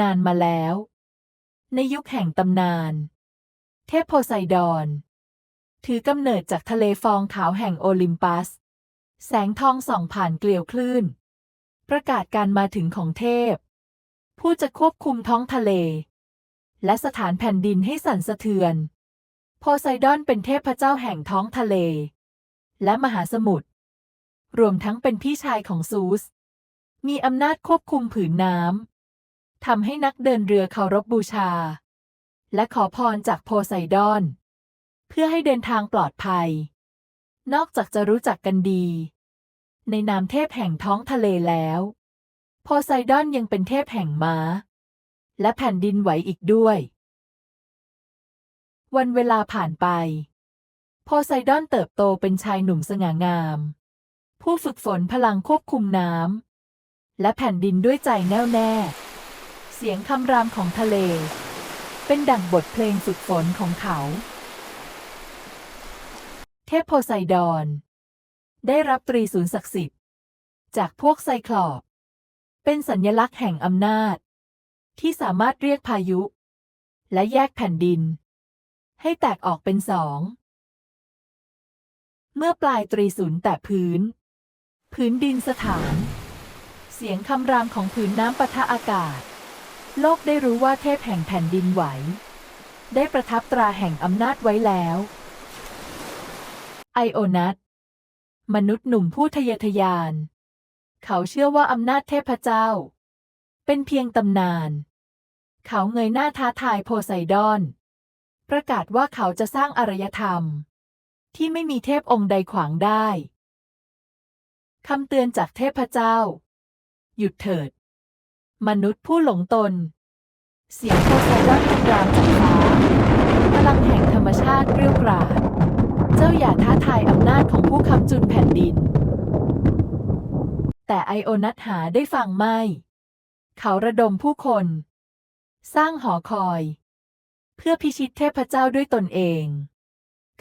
นานมาแล้ว ในยุคแห่งตำนาน เทพโพไซดอน ถือกำเนิดจากทะเลฟองขาวแห่งโอลิมปัส แสงทองส่องผ่านเกลียวคลื่น ประกาศการมาถึงของเทพ ผู้จะควบคุมท้องทะเล และสถานแผ่นดินให้สั่นสะเทือน โพไซดอนเป็นเทพเจ้าแห่งท้องทะเล และมหาสมุทรรวมทั้งเป็นพี่ชายของซูส มีอำนาจควบคุมผืนน้ำ ทำให้นักเดินเรือเคารพบูชา และขอพรจากโพไซดอน เพื่อให้เดินทางปลอดภัย นอกจากจะรู้จักกันดี ในนามเทพแห่งท้องทะเลแล้ว โพไซดอนยังเป็นเทพแห่งม้า และแผ่นดินไหวอีกด้วย วันเวลาผ่านไป โพไซดอนเติบโตเป็นชายหนุ่มสง่างาม ผู้ฝึกฝนพลังควบคุมน้ำและแผ่นดินด้วยใจแน่วแน่ สียงคำรามของทะเล เป็นดั่งบทเพลงฝึกฝนของเขา เทพโพไซดอน ได้รับตรีศูนย์ศักดิ์สิทธิ์ จากพวกไซคลอปเป็นสัญลักษณ์แห่งอำนาจ ที่สามารถเรียกพายุ และแยกแผ่นดิน ให้แตกออกเป็นสอง เมื่อปลายตรีศูนย์แตะพื้น พื้นดินสถาน เสียงคำรามของผืนน้ำปะทะอากาศ โลกได้รู้ว่าเทพแห่งแผ่นดินไหว ได้ประทับตราแห่งอำนาจไว้แล้ว ไอโอนัสมนุษย์หนุ่มผู้ทะเยอทะยาน เขาเชื่อว่าอำนาจเทพเจ้า เป็นเพียงตำนาน เขาเงยหน้าท้าทายโพไซดอน ประกาศว่าเขาจะสร้างอารยธรรม ที่ไม่มีเทพองค์ใดขวางได้คำเตือนจากเทพเจ้า หยุดเถิด มนุษย์ผู้หลงตน เสียงโพไซดอนคำรามจากฟ้าพลังแห่งธรรมชาติเกรียวกราด เจ้าอย่าท้าทายอำนาจของผู้คำจุนแผ่นดิน แต่ไอโอนัสหาได้ฟังไม่ เขาระดมผู้คน สร้างหอคอย เพื่อพิชิตเทพเจ้าด้วยตนเอง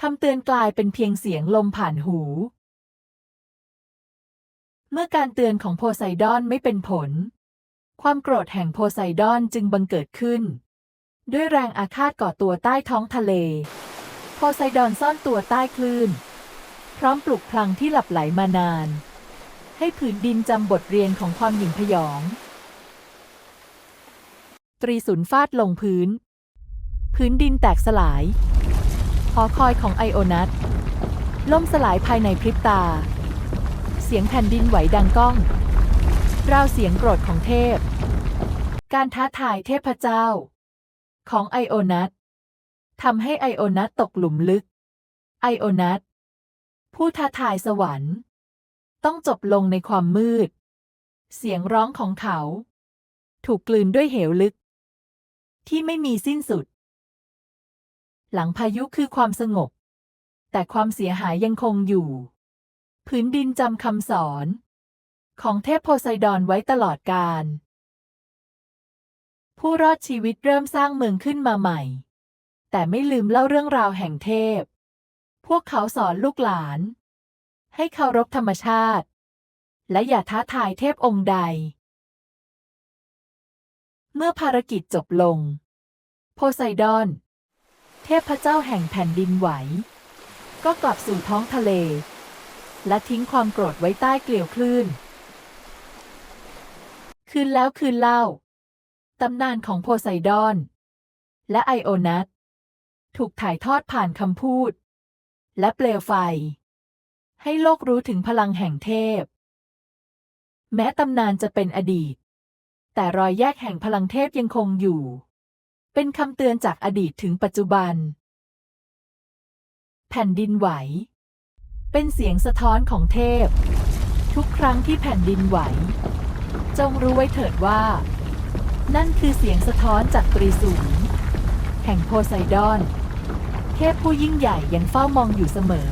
คำเตือนกลายเป็นเพียงเสียงลมผ่านหู เมื่อการเตือนของโพไซดอนไม่เป็นผล ความโกรธแห่งโพไซดอนจึงบังเกิดขึ้น ด้วยแรงอาฆาตก่อตัวใต้ท้องทะเล โพไซดอนซ่อนตัวใต้คลื่น พร้อมปลุกพลังที่หลับไหลมานาน ให้ผืนดินจำบทเรียนของความหยิ่งพยอง ตรีศูนย์ฟาดลงพื้น พื้นดินแตกสลาย หอคอยของไอโอนัสล่มสลายภายในพริบตา เสียงแผ่นดินไหวดังก้องราวเสียงโกรธของเทพ การท้าทายเทพเจ้า ของไอโอนัสทำให้ไอโอนัสตกหลุมลึก ไอโอนัสผู้ท้าทายสวรรค์ ต้องจบลงในความมืด เสียงร้องของเขา ถูกกลืนด้วยเหวลึก ที่ไม่มีสิ้นสุด หลังพายุคือความสงบ แต่ความเสียหายยังคงอยู่ พื้นดินจำคำสอน ของเทพโพไซดอนไว้ตลอดกาล ผู้รอดชีวิตเริ่มสร้างเมืองขึ้นมาใหม่ แต่ไม่ลืมเล่าเรื่องราวแห่งเทพ พวกเขาสอนลูกหลาน ให้เคารพธรรมชาติ และอย่าท้าทายเทพองค์ใด เมื่อภารกิจจบลง โพไซดอน เทพเจ้าแห่งแผ่นดินไหว ก็กลับสู่ท้องทะเล และทิ้งความโกรธไว้ใต้เกลียวคลื่น คืนแล้วคืนเล่า ตำนานของโพไซดอน และไอโอนัสถูกถ่ายทอดผ่านคำพูด และเปลวไฟ ให้โลกรู้ถึงพลังแห่งเทพ แม้ตำนานจะเป็นอดีต แต่รอยแยกแห่งพลังเทพยังคงอยู่ เป็นคำเตือนจากอดีตถึงปัจจุบัน แผ่นดินไหว เป็นเสียงสะท้อนของเทพ ทุกครั้งที่แผ่นดินไหว จงรู้ไว้เถิดว่า นั่นคือเสียงสะท้อนจากตรีศูนแห่งโพไซดอน เทพผู้ยิ่งใหญ่ยังเฝ้ามองอยู่เสมอ